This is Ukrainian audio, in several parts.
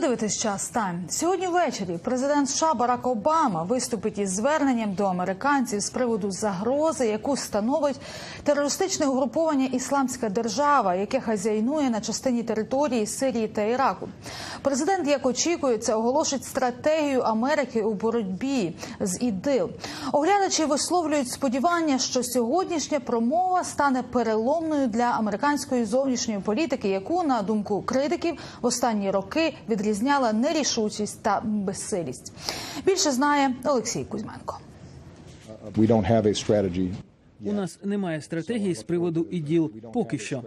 Ви час тайм. Сьогодні ввечері президент США Барак Обама виступить із зверненням до американців з приводу загрози, яку становить терористичне угруповання Ісламська держава, яке хазяйнує на частині території Сирії та Іраку. Президент, як очікується, оголошить стратегію Америки у боротьбі з ідил. Оглядачі висловлюють сподівання, що сьогоднішня промова стане переломною для американської зовнішньої політики, яку на думку критиків в останні роки відрізняла нерішучість та безсилість. Більше знає Олексій Кузьменко. У нас немає стратегії з приводу іділ поки що.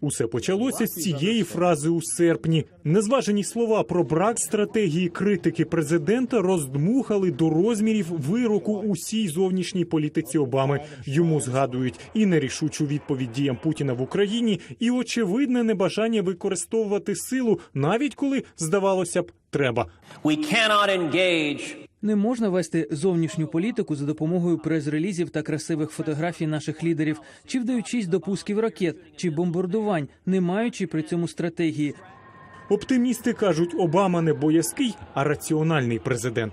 Усе почалося з цієї фрази у серпні. Незважені слова про брак стратегії критики президента роздмухали до розмірів вироку усій зовнішній політиці Обами. Йому згадують і нерішучу відповідь діям Путіна в Україні, і очевидне небажання використовувати силу, навіть коли здавалося б, треба. We cannot engage Не можна вести зовнішню політику за допомогою прес-релізів та красивих фотографій наших лідерів, чи вдаючись до пусків ракет чи бомбардувань, не маючи при цьому стратегії. Оптимісти кажуть, Обама не боязкий, а раціональний президент.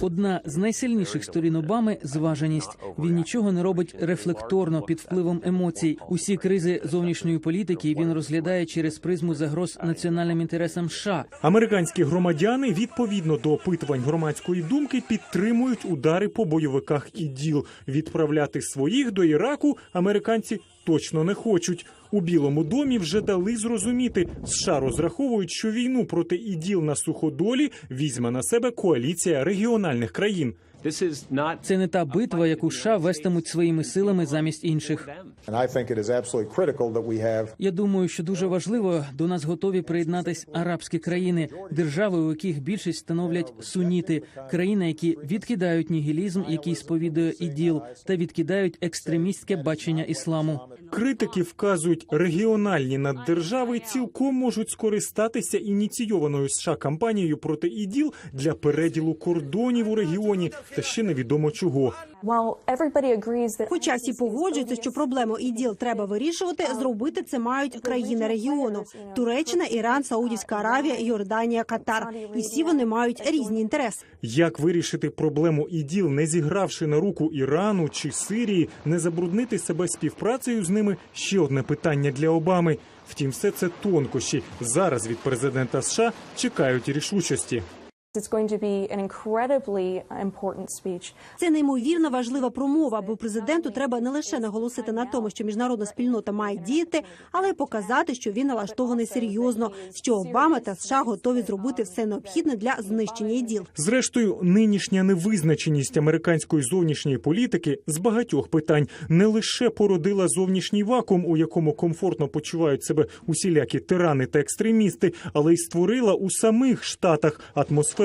Одна з найсильніших сторін Обами зваженість. Він нічого не робить рефлекторно під впливом емоцій. Усі кризи зовнішньої політики він розглядає через призму загроз національним інтересам США. Американські громадяни відповідно до опитувань громадської думки підтримують удари по бойовиках іділ. Відправляти своїх до Іраку американці точно не хочуть. У Білому домі вже дали зрозуміти, США розраховують, що війну проти іділ на суходолі візьме на себе коаліція регіональних країн. This is Це не та битва, яку США вестимуть своїми силами замість інших. And I think it is absolutely critical that we have Я думаю, що дуже важливо до нас готові приєднатись арабські країни, держави, у яких більшість становлять суніти, країни, які відкидають нігілізм, який сповідує іділ, та відкидають екстремістське бачення ісламу. Критики вказують, регіональні наддержави цілком можуть скористатися ініційованою США кампанією проти іділ для переділу кордонів у регіоні, та ще невідомо чого. Хоча всі погоджуються, що проблему іділ треба вирішувати, зробити це мають країни регіону: Туреччина, Іран, Саудівська Аравія, Йорданія, Катар. І всі вони мають різні інтереси. Як вирішити проблему іділ, не зігравши на руку Ірану чи Сирії, не забруднити себе співпрацею з ними ще одне питання для Обами. Втім, все це тонкощі. Зараз від президента США чекають рішучості. It's going to be an incredibly important speech. Це неймовірно важлива промова, бо президенту треба не лише наголосити на тому, що міжнародна спільнота має діяти, але й показати, що він налаштований серйозно, що Обама та США готові зробити все необхідне для знищення іділ. Зрештою, нинішня невизначеність американської зовнішньої політики з багатьох питань не лише породила зовнішній вакуум, у якому комфортно почувають себе усілякі тирани та екстремісти, але й створила у самих штатах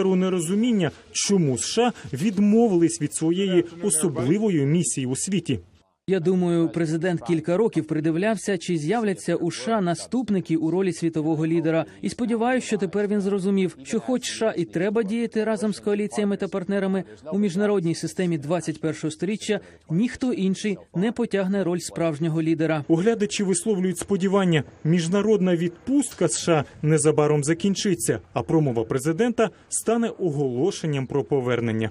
атмосферу нерозуміння, чому США відмовились від своєї особливої місії у світі. Я думаю, президент кілька років придивлявся, чи з'являться у США наступники у ролі світового лідера. І сподіваюся, що тепер він зрозумів, що, хоч США і треба діяти разом з коаліціями та партнерами у міжнародній системі 21-го сторіччя, ніхто інший не потягне роль справжнього лідера. Оглядачі висловлюють сподівання, міжнародна відпустка США незабаром закінчиться, а промова президента стане оголошенням про повернення.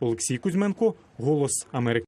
Олексій Кузьменко, Голос Америки.